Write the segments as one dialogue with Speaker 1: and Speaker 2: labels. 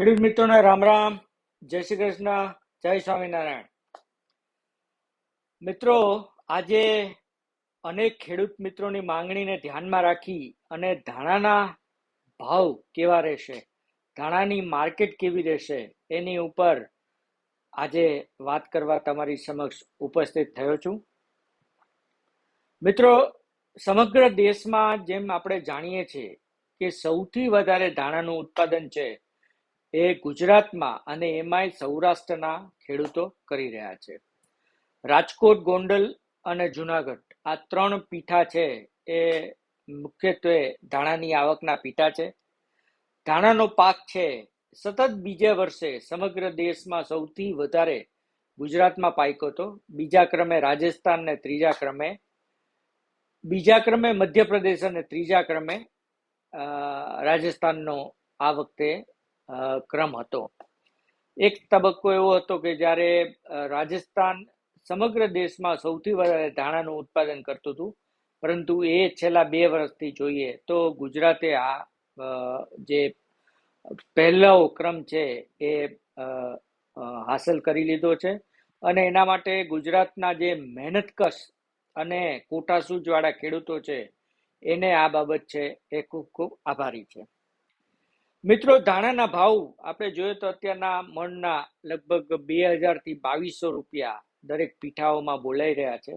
Speaker 1: ખેડૂત મિત્રોને રામ રામ. જય શ્રી કૃષ્ણ. જય સ્વામિનારાયણ. મિત્રો, આજે અનેક ખેડૂત મિત્રોની માંગણીને ધ્યાનમાં રાખી અને ધાણાના ભાવ કેવા રહેશે, ધાણાની માર્કેટ કેવી રહેશે, એની ઉપર આજે વાત કરવા તમારી સમક્ષ ઉપસ્થિત થયો છું. મિત્રો, સમગ્ર દેશમાં જેમ આપણે જાણીએ છીએ કે સૌથી વધારે ધાણાનું ઉત્પાદન છે એ ગુજરાતમાં અને એમાંય સૌરાષ્ટ્રના ખેડૂતો કરી રહ્યા છે. રાજકોટ, ગોંડલ અને જુનાગઢ આ ત્રણ પીઠા છે એ મુખ્યત્વે ધાણાની આવકના પીઠા છે. ધાણાનો પાક છે સતત બીજા વર્ષે સમગ્ર દેશમાં સૌથી વધારે ગુજરાતમાં પાક્યો હતો. બીજા ક્રમે રાજસ્થાન ને ત્રીજા ક્રમે, બીજા ક્રમે મધ્યપ્રદેશ અને ત્રીજા ક્રમે રાજસ્થાનનો આ વખતે ક્રમ હતો. એક તબક્કો એવો હતો કે જ્યારે રાજસ્થાન સમગ્ર દેશમાં સૌથી વધારે ધાણાનું ઉત્પાદન કરતું હતું, પરંતુ એ છેલ્લા બે વર્ષથી જોઈએ તો ગુજરાતે આ જે પહેલો ક્રમ છે એ હાંસલ કરી લીધો છે. અને એના માટે ગુજરાતના જે મહેનતકશ અને કોટાસૂજવાળા ખેડૂતો છે, એને આ બાબત છે એ ખૂબ ખૂબ આભારી છે. મિત્રો, ધાણાના ભાવ આપણે જોઈએ તો અત્યારના મણના લગભગ બે હજારથી બાવીસો રૂપિયા દરેક પીઠાઓમાં બોલાઈ રહ્યા છે.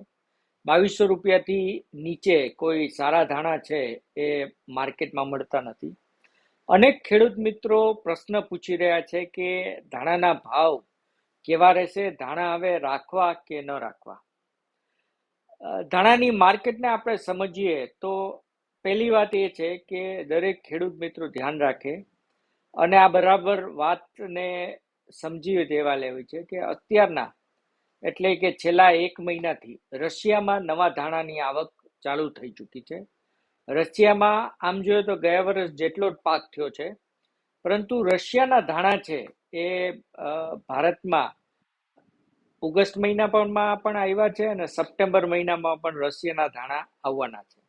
Speaker 1: બાવીસો રૂપિયાથી નીચે કોઈ સારા ધાણા છે એ માર્કેટમાં મળતા નથી. અનેક ખેડૂત મિત્રો પ્રશ્ન પૂછી રહ્યા છે કે ધાણાના ભાવ કેવા રહેશે? ધાણા હવે રાખવા કે ન રાખવા? ધાણાની માર્કેટને આપણે સમજીએ તો પહેલી વાત એ છે કે દરેક ખેડૂત મિત્રો ધ્યાન રાખે અને આ બરાબર વાતને સમજી દેવા લેવી છે કે અત્યારના, એટલે કે છેલ્લા એક મહિનાથી રશિયામાં નવા ધાણાની આવક ચાલુ થઈ ચૂકી છે. રશિયામાં આમ જોઈએ તો ગયા વર્ષ જેટલો જ પાક થયો છે, પરંતુ રશિયાના ધાણા છે એ ભારતમાં ઓગસ્ટ મહિના પણ પણ આવ્યા છે અને સપ્ટેમ્બર મહિનામાં પણ રશિયાના ધાણા આવવાના છે.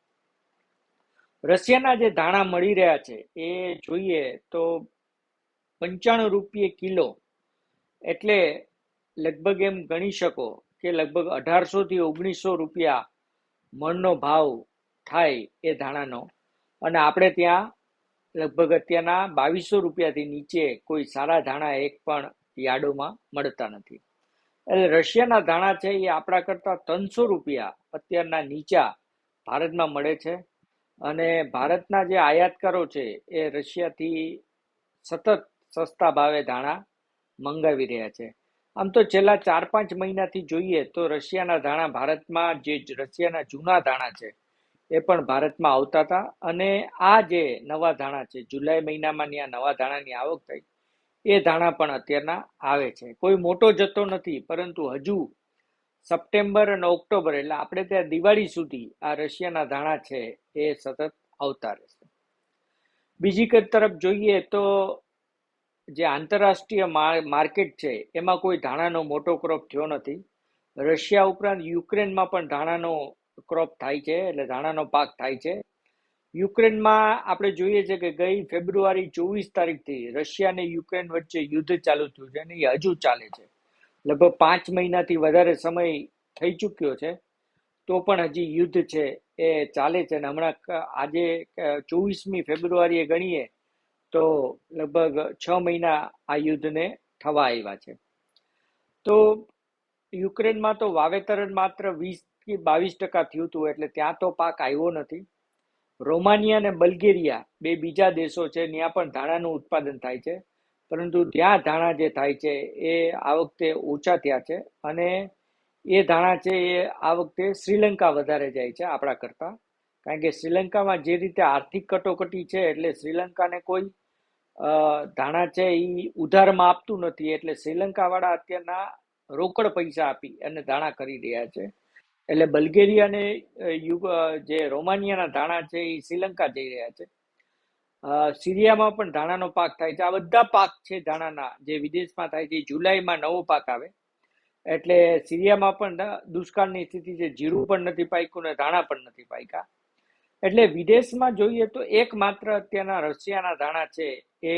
Speaker 1: રશિયાના જે ધાણા મળી રહ્યા છે એ જોઈએ તો પંચાણું રૂપિયે કિલો. એટલે લગભગ એમ ગણી શકો કે લગભગ અઢારસોથી ઓગણીસો રૂપિયા મણનો ભાવ થાય એ ધાણાનો. અને આપણે ત્યાં લગભગ અત્યારના બાવીસો રૂપિયાથી નીચે કોઈ સારા ધાણા એક પણ યાર્ડોમાં મળતા નથી. એટલે રશિયાના ધાણા છે એ આપણા કરતાં ત્રણસો રૂપિયા અત્યારના નીચા ભારતમાં મળે છે. અને ભારતના જે આયાતકારો છે એ રશિયાથી સતત સસ્તા ભાવે ધાણા મંગાવી રહ્યા છે. આમ તો છેલ્લા ચાર પાંચ મહિનાથી જોઈએ તો રશિયાના ધાણા ભારતમાં જે રશિયાના જૂના ધાણા છે, એ પણ ભારતમાં આવતા હતા અને આ જે નવા ધાણા છે, જુલાઈ મહિનામાં ત્યાં નવા ધાણાની આવક થઈ, એ ધાણા પણ અત્યારના આવે છે. કોઈ મોટો જથ્થો નથી, પરંતુ હજુ સપ્ટેમ્બર અને ઓક્ટોબર, એટલે આપણે ત્યાં દિવાળી સુધી આ રશિયાના ધાણા છે, એ સતત આવતા રહેશે. બીજી તરફ જોઈએ તો જે આંતરરાષ્ટ્રીય માર્કેટ છે, એમાં કોઈ ધાણાનો મોટો ક્રોપ થયો નથી. રશિયા ઉપરાંત યુક્રેનમાં પણ ધાણાનો ક્રોપ થાય છે, એટલે ધાણાનો પાક થાય છે. યુક્રેનમાં આપણે જોઈએ છે કે ગઈ ફેબ્રુઆરી ચોવીસ તારીખથી રશિયા અને યુક્રેન વચ્ચે યુદ્ધ ચાલુ થયું છે અને એ હજુ ચાલે છે. લગભગ પાંચ મહિનાથી વધારે સમય થઈ ચૂક્યો છે. તો પણ હજી યુદ્ધ છે, એ ચાલે છે અને હમણાં આજે ચોવીસમી ફેબ્રુઆરીએ ગણીએ તો લગભગ છ મહિના આ યુદ્ધને થવા આવ્યા છે. તો યુક્રેનમાં તો વાવેતર માત્ર વીસથી બાવીસ ટકા થયું હતું, એટલે ત્યાં તો પાક આવ્યો નથી. રોમાનિયા અને બલ્ગેરિયા બે બીજા દેશો છે, ત્યાં પણ ધાણાનું ઉત્પાદન થાય છે. પરંતુ ત્યાં ધાણા જે થાય છે, એ આ વખતે ઓછા થયા છે અને એ ધાણા છે, એ આ વખતે શ્રીલંકા વધારે જાય છે આપણા કરતાં. કારણ કે શ્રીલંકામાં જે રીતે આર્થિક કટોકટી છે, એટલે શ્રીલંકાને કોઈ ધાણા છે એ ઉધારમાં આપતું નથી, એટલે શ્રીલંકાવાળા અત્યારના રોકડ પૈસા આપી અને ધાણા કરી રહ્યા છે. એટલે બલ્ગેરિયા અને જે રોમાનિયાના ધાણા છે એ શ્રીલંકા જઈ રહ્યા છે. સિરિયામાં પણ ધાણાનો પાક થાય છે. આ બધા પાક છે ધાણાના, જે વિદેશમાં થાય છે. જુલાઈમાં નવો પાક આવે. એટલે સિરિયામાં પણ દુષ્કાળની સ્થિતિ છે. જીરું પણ નથી પાક્યું ને ધાણા પણ નથી પાક્યા. એટલે વિદેશમાં જોઈએ તો એકમાત્ર અત્યારના રશિયાના ધાણા છે એ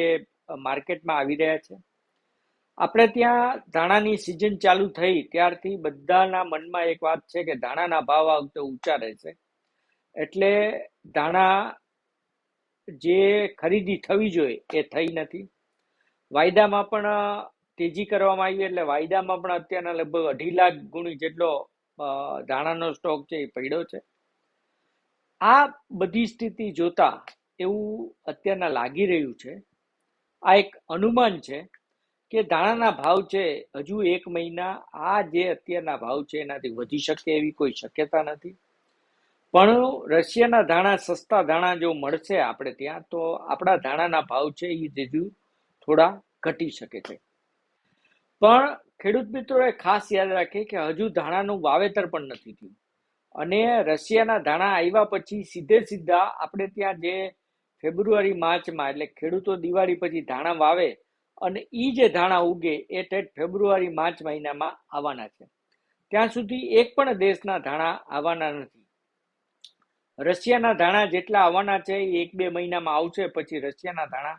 Speaker 1: માર્કેટમાં આવી રહ્યા છે. આપણે ત્યાં ધાણાની સિઝન ચાલુ થઈ ત્યારથી બધાના મનમાં એક વાત છે કે ધાણાના ભાવ આ વખતે ઊંચા રહેશે. એટલે ધાણા જે ખરીદી થવી જોઈએ એ થઈ નથી. વાયદામાં પણ તેજી કરવામાં આવી એટલે વાયદામાં પણ અત્યારના લગભગ અઢી લાખ ગુણી જેટલો ધાણાનો સ્ટોક છે એ પડ્યો છે. આ બધી સ્થિતિ જોતા એવું અત્યારના લાગી રહ્યું છે. આ એક અનુમાન છે કે ધાણાના ભાવ છે હજુ એક મહિના, આ જે અત્યારના ભાવ છે એનાથી વધી શકે એવી કોઈ શક્યતા નથી. પણ રશિયાના ધાણા સસ્તા ધાણા જો મળશે આપણે ત્યાં, તો આપણા ધાણાના ભાવ છે એ હજુ થોડા ઘટી શકે છે. પણ ખેડૂત મિત્રોએ ખાસ યાદ રાખે કે હજુ ધાણાનું વાવેતર પણ નથી થયું. અને રશિયાના ધાણા આવ્યા પછી સીધે સીધા આપણે ત્યાં જે ફેબ્રુઆરી, માર્ચમાં, એટલે ખેડૂતો દિવાળી પછી ધાણા વાવે અને એ જે ધાણા ઉગે એ ઠેઠ ફેબ્રુઆરી, માર્ચ મહિનામાં આવવાના છે. ત્યાં સુધી એક પણ દેશના ધાણા આવવાના નથી. રશિયાના ધાણા જેટલા આવવાના છે એ એક બે મહિનામાં આવશે, પછી રશિયાના ધાણા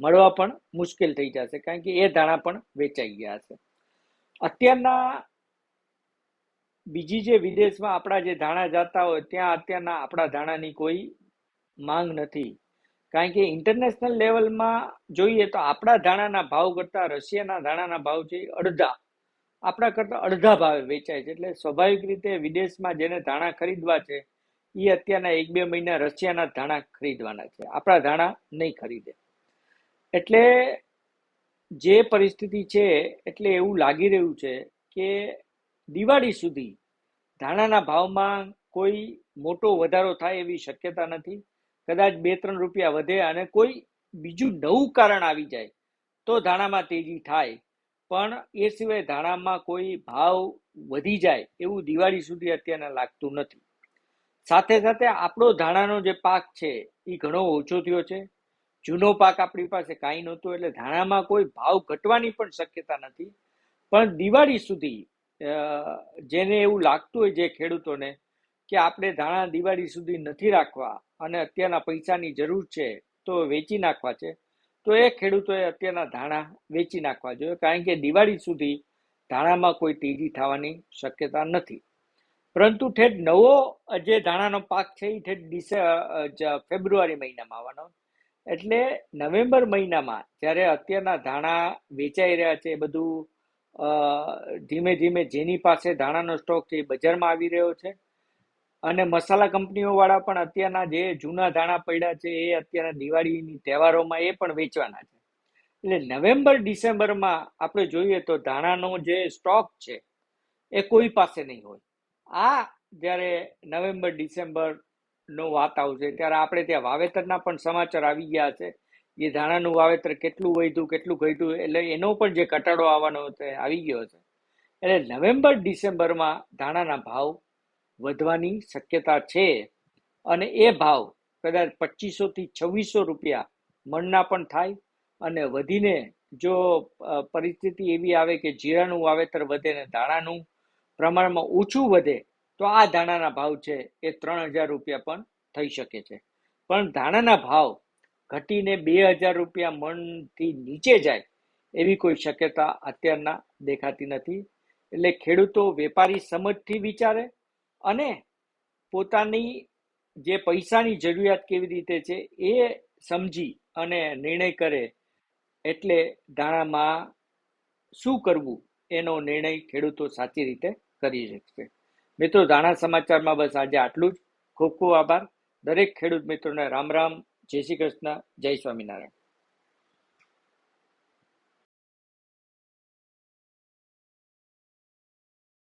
Speaker 1: મળવા પણ મુશ્કેલ થઈ જશે, કારણ કે એ ધાણા પણ વેચાઈ ગયા છે. અત્યારના બીજી જે વિદેશમાં આપણા જે ધાણા જતા હોય, ત્યાં અત્યારના આપણા ધાણાની કોઈ માંગ નથી. કારણ કે ઇન્ટરનેશનલ લેવલમાં જોઈએ તો આપણા ધાણાના ભાવ કરતાં રશિયાના ધાણાના ભાવ છે અડધા. આપણા કરતાં અડધા ભાવે વેચાય છે. એટલે સ્વાભાવિક રીતે વિદેશમાં જેને ધાણા ખરીદવા છે એ અત્યારના એક બે મહિના રશિયાના ધાણા ખરીદવાના છે. આપણા ધાણા નહીં ખરીદે. એટલે જે પરિસ્થિતિ છે, એટલે એવું લાગી રહ્યું છે કે દિવાળી સુધી ધાણાના ભાવમાં કોઈ મોટો વધારો થાય એવી શક્યતા નથી. કદાચ બે ત્રણ રૂપિયા વધે અને કોઈ બીજું નવું કારણ આવી જાય તો ધાણામાં તેજી થાય. પણ એ સિવાય ધાણામાં કોઈ ભાવ વધી જાય એવું દિવાળી સુધી અત્યારના લાગતું નથી. સાથે સાથે આપણો ધાણાનો જે પાક છે એ ઘણો ઓછો થયો છે. જૂનો પાક આપણી પાસે કાંઈ નહોતો એટલે ધાણામાં કોઈ ભાવ ઘટવાની પણ શક્યતા નથી. પણ દિવાળી સુધી જેને એવું લાગતું હોય જે ખેડૂતોને કે આપણે ધાણા દિવાળી સુધી નથી રાખવા અને અત્યારના પૈસાની જરૂર છે તો વેચી નાખવા છે, તો એ ખેડૂતોએ અત્યારના ધાણા વેચી નાખવા જોઈએ. કારણ કે દિવાળી સુધી ધાણામાં કોઈ તેજી થવાની શક્યતા નથી. પરંતુ ઠેઠ નવો જે ધાણાનો પાક છે એ ઠેઠ ડિસે ફેબ્રુઆરી મહિનામાં આવવાનો. એટલે નવેમ્બર મહિનામાં જ્યારે અત્યારના ધાણા વેચાઈ રહ્યા છે એ બધું ધીમે ધીમે જેની પાસે ધાણાનો સ્ટોક છે એ બજારમાં આવી રહ્યો છે. અને મસાલા કંપનીઓ વાળા પણ અત્યારના જે જૂના ધાણા પડ્યા છે એ અત્યારના દિવાળીની તહેવારોમાં એ પણ વેચવાના છે. એટલે નવેમ્બર, ડિસેમ્બરમાં આપણે જોઈએ તો ધાણાનો જે સ્ટોક છે એ કોઈ પાસે નહીં હોય. આ જ્યારે નવેમ્બર, ડિસેમ્બરનો વાત આવશે ત્યારે આપણે ત્યાં વાવેતરના પણ સમાચાર આવી ગયા છે. એ ધાણાનું વાવેતર કેટલું વધ્યું, કેટલું ઘટ્યું, એટલે એનો પણ જે ઘટાડો આવવાનો આવી ગયો છે. એટલે નવેમ્બર, ડિસેમ્બરમાં ધાણાના ભાવ વધવાની શક્યતા છે અને એ ભાવ કદાચ પચીસોથી છવ્વીસો રૂપિયા મણના પણ થાય અને વધીને જો પરિસ્થિતિ એવી આવે કે જીરાનું વાવેતર વધે ને ધાણાનું પ્રમાણમાં ઓછું વધે, તો આ ધાણાના ભાવ છે એ ત્રણ હજાર રૂપિયા પણ થઈ શકે છે. પણ ધાણાના ભાવ ઘટીને બે હજાર રૂપિયા મણથી નીચે જાય એવી કોઈ શક્યતા અત્યારના દેખાતી નથી. એટલે ખેડૂતો વેપારી સમજથી વિચારે અને પોતાની જે પૈસાની જરૂરિયાત કેવી રીતે છે એ સમજી અને નિર્ણય કરે એટલે ધાણામાં શું કરવું એનો નિર્ણય ખેડૂતો સાચી રીતે કરી શકશે. મિત્રો, ધાણા સમાચારમાં બસ આજે આટલું જ. ખૂબ ખૂબ આભાર. દરેક ખેડૂત મિત્રોને રામ રામ. જય શ્રી કૃષ્ણ જય સ્વામિનારાયણ.